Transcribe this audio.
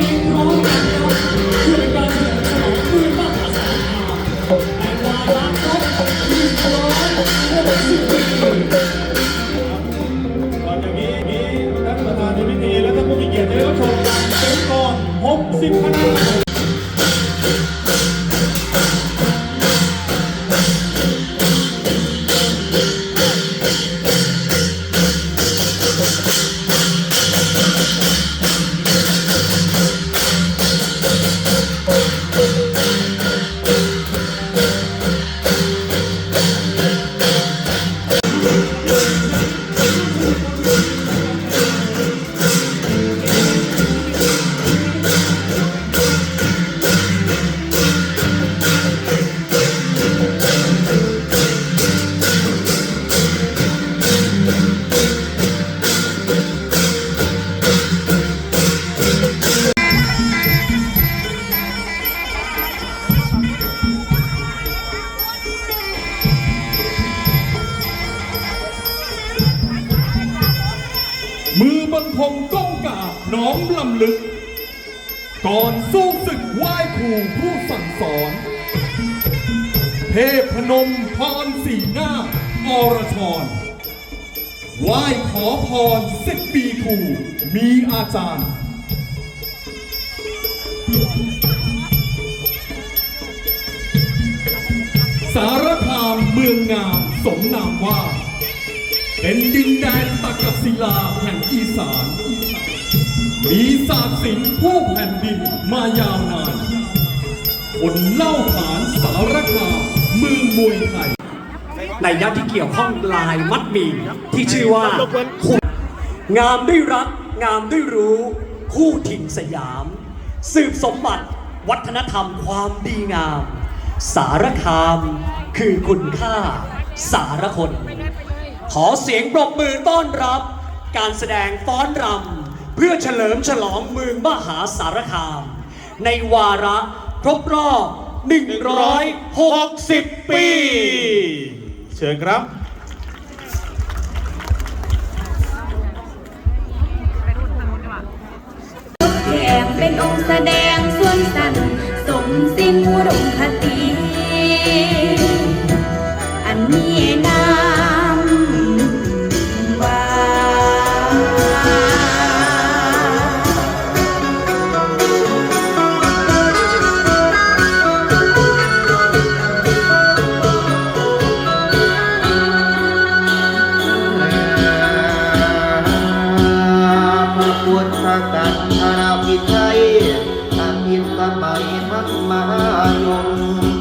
me มือบรรทมก้องกาบน้อมลำลึก ก่อนสู้ศึกไหว้ครูผู้สั่งสอน เทพพนมพรสีหน้าอรชรไหว้ขอพรสิบปีครูมีอาจารย์สารคามเมืองงามสมนามว่า เป็นดินแดนตะกศิลาแห่านมีศาสตร์ศิลป์ผู้แผ่นดินมายาวนานคนเล่าขานสารคามมือมวยไทย ในยักษ์ที่เกี่ยวข้องลายมัดมีที่ชื่อว่าคู่งามด้วยรัก งามด้วยรู้ คู่ถิ่นสยาม สืบสมบัติ วัฒนธรรมความดีงาม สารคามคือคุณค่า สารคน ขอเสียงปรบมือต้อนรับ การแสดงฟ้อนรำเพื่อเฉลิมฉลองเมืองมหาสารคาม ในวาระครบรอบ 160 ปี เชิญครับ แถมเป็นองค์แสดงส่วนสันสมสิ้นอุดม พระพุทธกันธรวิชัยอาทิตย์สมัยทักมายน